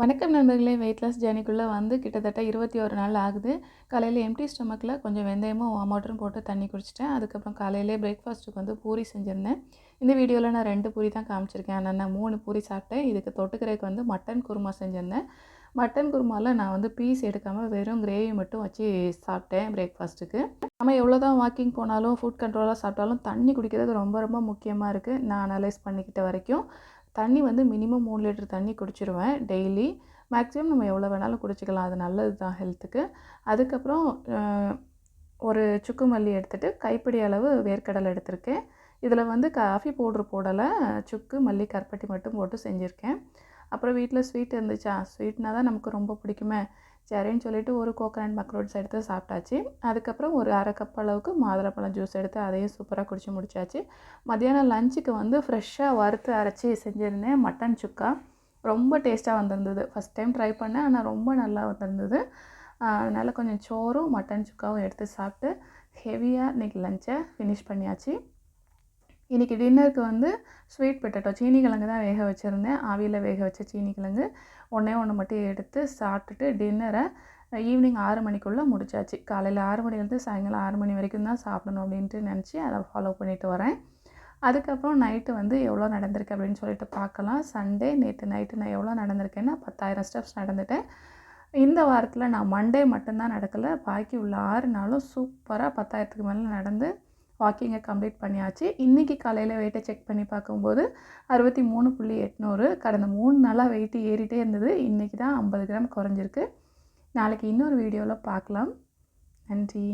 வணக்கம் நண்பர்களே வெயிட்லெஸ் ஜேர்னிக்குள்ளே வந்து கிட்டத்தட்ட இருபத்தி ஒரு நாள் ஆகுது. காலையில் எம்டி ஸ்டொமக்கில் கொஞ்சம் வெந்தயமும் வார்ம் போட்டு தண்ணி குடிச்சிட்டேன். அதுக்கப்புறம் காலையிலே பிரேக்ஃபாஸ்ட்டுக்கு வந்து பூரி செஞ்சுருந்தேன். இந்த வீடியோவில் நான் ரெண்டு பூரி தான் காமிச்சிருக்கேன். ஆனால் நான் மூணு பூரி சாப்பிட்டேன். இதுக்கு தொட்டுக்கிறதுக்கு வந்து மட்டன் குருமா செஞ்சுருந்தேன். மட்டன் குருமாவில் நான் வந்து பீஸ் எடுக்காமல் வெறும் கிரேவி மட்டும் வச்சு சாப்பிட்டேன் பிரேக்ஃபாஸ்ட்டுக்கு நம்ம எவ்வளோ தான் வாக்கிங் போனாலும் ஃபுட் கண்ட்ரோலாக சாப்பிட்டாலும் தண்ணி குடிக்கிறது ரொம்ப ரொம்ப முக்கியமாக இருக்குது நான் அனலைஸ் பண்ணிக்கிட்ட வரைக்கும். தண்ணி வந்து மினிமம் மூணு லிட்டர் தண்ணி குடிச்சிருவேன் டெய்லி மேக்ஸிமம் நம்ம எவ்வளோ வேணாலும் குடிச்சிக்கலாம். அது நல்லது தான் ஹெல்த்துக்கு அதுக்கப்புறம் ஒரு சுக்கு மல்லி எடுத்துகிட்டு கைப்பிடி அளவு வேர்க்கடலை எடுத்திருக்கேன். இதில் வந்து காஃபி பவுட்ரு போடலை. சுக்கு மல்லி கருப்பட்டி மட்டும் போட்டு செஞ்சுருக்கேன். அப்புறம் வீட்டில் ஸ்வீட் இருந்துச்சா? ஸ்வீட்னா தான் நமக்கு ரொம்ப பிடிக்குமே. சரின்னு சொல்லிட்டு ஒரு கோகனட் மக்ரோட்ஸ் எடுத்து சாப்பிட்டாச்சு. அதுக்கப்புறம் ஒரு அரை கப் அளவுக்கு மாதுளப்பழம் ஜூஸ் எடுத்து அதையும் சூப்பராக குடிச்சு முடிச்சாச்சு. மத்தியானம் லஞ்சுக்கு வந்து ஃப்ரெஷ்ஷாக வறுத்து அரைச்சி செஞ்சுருந்தேன். மட்டன் சுக்கா. ரொம்ப டேஸ்ட்டாக வந்திருந்தது. ஃபஸ்ட் டைம் ட்ரை பண்ணேன். ஆனால் ரொம்ப நல்லா வந்திருந்தது. அதனால் கொஞ்சம் சோறும் மட்டன் சுக்காவும் எடுத்து சாப்பிட்டு ஹெவியாக இன்றைக்கி லஞ்சை ஃபினிஷ் பண்ணியாச்சு. இன்றைக்கி டின்னருக்கு வந்து ஸ்வீட் பொட்டேட்டோ சீனி கிழங்கு தான் வேக வச்சுருந்தேன். ஆவியில் வேக வச்ச சீனி கிழங்கு ஒன்றே ஒன்று மட்டும் எடுத்து சாப்பிட்டுட்டு டின்னரை ஈவினிங் ஆறு மணிக்குள்ளே முடிச்சாச்சு. காலையில் ஆறு மணிலேருந்து சாயங்காலம் ஆறு மணி வரைக்கும் தான் சாப்பிடணும் அப்படின்ட்டு நினச்சி அதை ஃபாலோ பண்ணிட்டு வரேன். அதுக்கப்புறம் நைட்டு வந்து எவ்வளோ நடந்திருக்கு அப்படின்னு சொல்லிட்டு பார்க்கலாம். சண்டே நேற்று நைட்டு நான் எவ்வளோ நடந்திருக்கேன்னா பத்தாயிரம் ஸ்டெப்ஸ் நடந்துட்டேன். இந்த வாரத்தில் நான் மண்டே மட்டும்தான் நடக்கலை. பாக்கி உள்ள ஆறு நாளும் சூப்பராக பத்தாயிரத்துக்கு மேலே நடந்து வாக்கிங்கை கம்ப்ளீட் பண்ணியாச்சு. இன்றைக்கி காலையில் வெயிட்டை செக் பண்ணி பார்க்கும்போது அறுபத்தி மூணு புள்ளி எட்நூறு கடந்த மூணு நாளாக வெயிட்டு ஏறிட்டே இருந்தது. இன்றைக்கி தான் ஐம்பது கிராம் குறைஞ்சிருக்கு. நாளைக்கு இன்னொரு வீடியோவில் பார்க்கலாம். நன்றி.